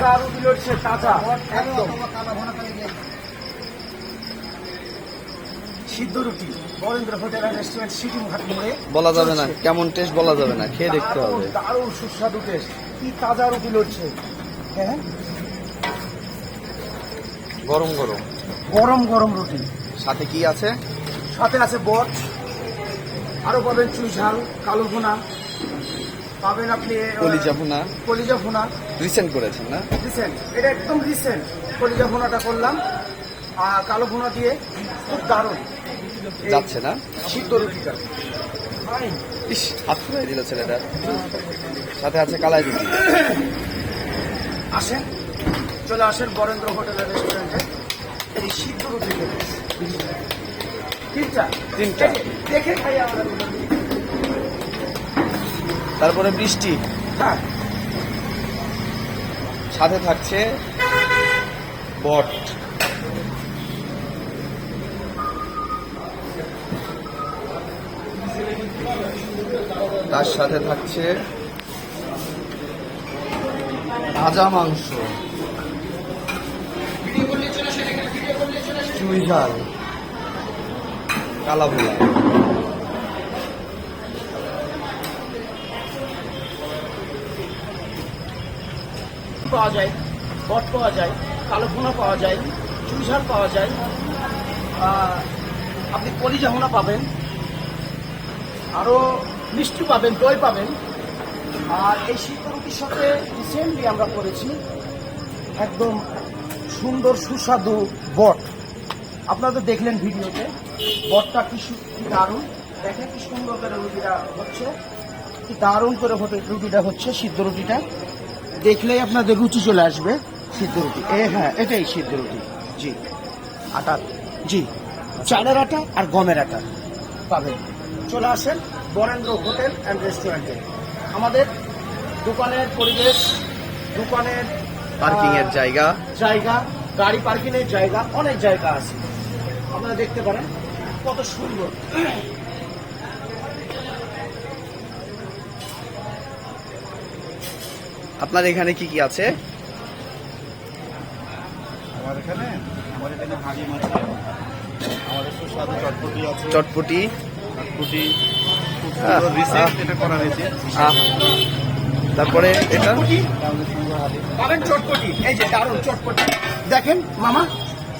তাজা তাজা একদম। সিদ্ধ রুটি Barendra hotel and restaurant city Ghat মোড়ে। বলা যাবে না কেমন টেস্ট বলা যাবে না খেয়ে দেখতে হবে। দারুণ সুস্বাদু টেস্ট কি তাজা রুটি লড়ছে। হ্যাঁ গরম গরম। গরম গরম রুটি। সাথে কি আছে? সাথে আছে বট আরও পাবেন চুই ঝাল কালো ভুনা। পাবেন আপনি কলিজা ভুনা। কলিজা ভুনা। রিসেন্ট করেছেন না? রিসেন্ট এটা একদম রিসেন্ট কলিজা ভুনাটা করলাম। আর কালো ভুনা দিয়ে খুব দারুণ। যাচ্ছে না? সিদ্ধ রুটিটা. ইস হাত ফুরাই দিল ছেলেটা। সাথে আছে কালাই রুটি। আসেন। চলে আসেন বরেন্দ্র হোটেলের রেস্টুরেন্টে এই সিদ্ধ রুটি খেতে। তিনটা। তিনটা। দেখে- দেখে খাই আমরা তারপরে বৃষ্টি হ্যাঁ। সাথে থাকছে বট। তার সাথে থাকছে ভাজা মাংস। চুই ঝাল কালা ভোলা পাওয়া যায়, বট পাওয়া যায়, কালো ভুনা পাওয়া যায় চুইঝাল পাওয়া যায় আপনি কলিজা পাবেন, আরও মিষ্টি পাবেন, দই পাবেন। আর এই শীত রুটির সাথে রিসেন্টলি আমরা করেছি একদম সুন্দর সুস্বাদু বট। আপনারা তো দেখলেন ভিডিওতে, বটটা কি দারুণ। দেখেন কি সুন্দর করে রুটিটা হচ্ছে, কি দারুণ করে রুটিটা হচ্ছে, সিদ্ধ রুটিটা। দেখলেই আপনাদের রুচি চলে আসবে সিদ্ধ রুটি। এ হ্যাঁ এটাই সিদ্ধ রুটি। জি। আটা। জি। চালের আটা আর গমের আটা। পাবেন। চলে আসেন বরেন্দ্র হোটেল অ্যান্ড রেস্টুরেন্টে। আমাদের দোকানের পরিবেশ দোকানের পার্কিং এর জায়গা। জায়গা গাড়ি পার্কিং এর জায়গা অনেক জায়গা আছে। আপনারা দেখতে পারেন কত সুন্দর। আপনার এখানে কি কি আছে? আমার এখানে আমার এখানে হাঁড়ি মাছ আমাদের সুস্বাদু চটপটি আছে। চটপটি। চটপটি খুব আহ, সুন্দর রিসেন্ট আহ। এটা করা হয়েছে। তারপরে এটা? চটপটি। পাবেন এই যে দারুণ চটপটি। দেখেন মামা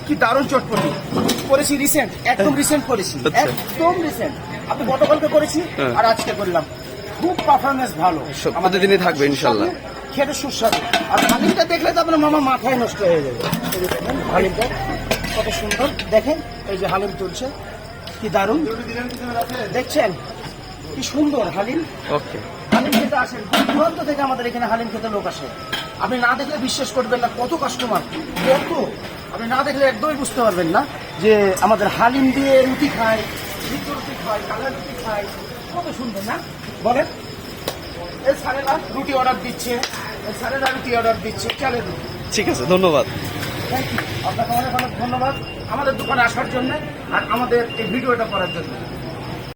কি দারুণ চটপটি। করেছি রিসেন্ট একদম রিসেন্ট করেছি। আচ্ছা। একদম রিসেন্ট আপনি গতকালকে করেছি হ্যাঁ। আর আজকে করলাম। খুব পারফরমেন্স ভালো। প্রতিদিনই থাকবে ইনশাল্লাহ। খেতে সুস্বাদু। আর হালিমটা দেখলে তো আপনার মামা মাথায় নষ্ট হয়ে যাবে। দেখেন হালিমটা কত সুন্দর। দেখেন এই যে হালিম তুলছে। কি দারুণ। দেখছেন? কি সুন্দর হালিম। ওকে হালিম খেতে আসেন। দূর দূরান্ত থেকে আমাদের এখানে হালিম খেতে লোক আসে। আপনি না দেখলে বিশ্বাস করবেন না কত কাস্টমার কত। আপনি না দেখলে একদমই বুঝতে পারবেন না যে আমাদের হালিম দিয়ে রুটি খায় রুটি খায় কালার রুটি খায়। কত সুন্দর না? বলেন। এই সারেলা রুটি অর্ডার দিচ্ছে। এই সারেলা রুটি অর্ডার দিচ্ছে। রুটি ঠিক আছে ধন্যবাদ। থ্যাংক ইউ আপনাকে অনেক অনেক ধন্যবাদ আমাদের দোকানে আসার জন্য আর আমাদের এই ভিডিওটা করার জন্য।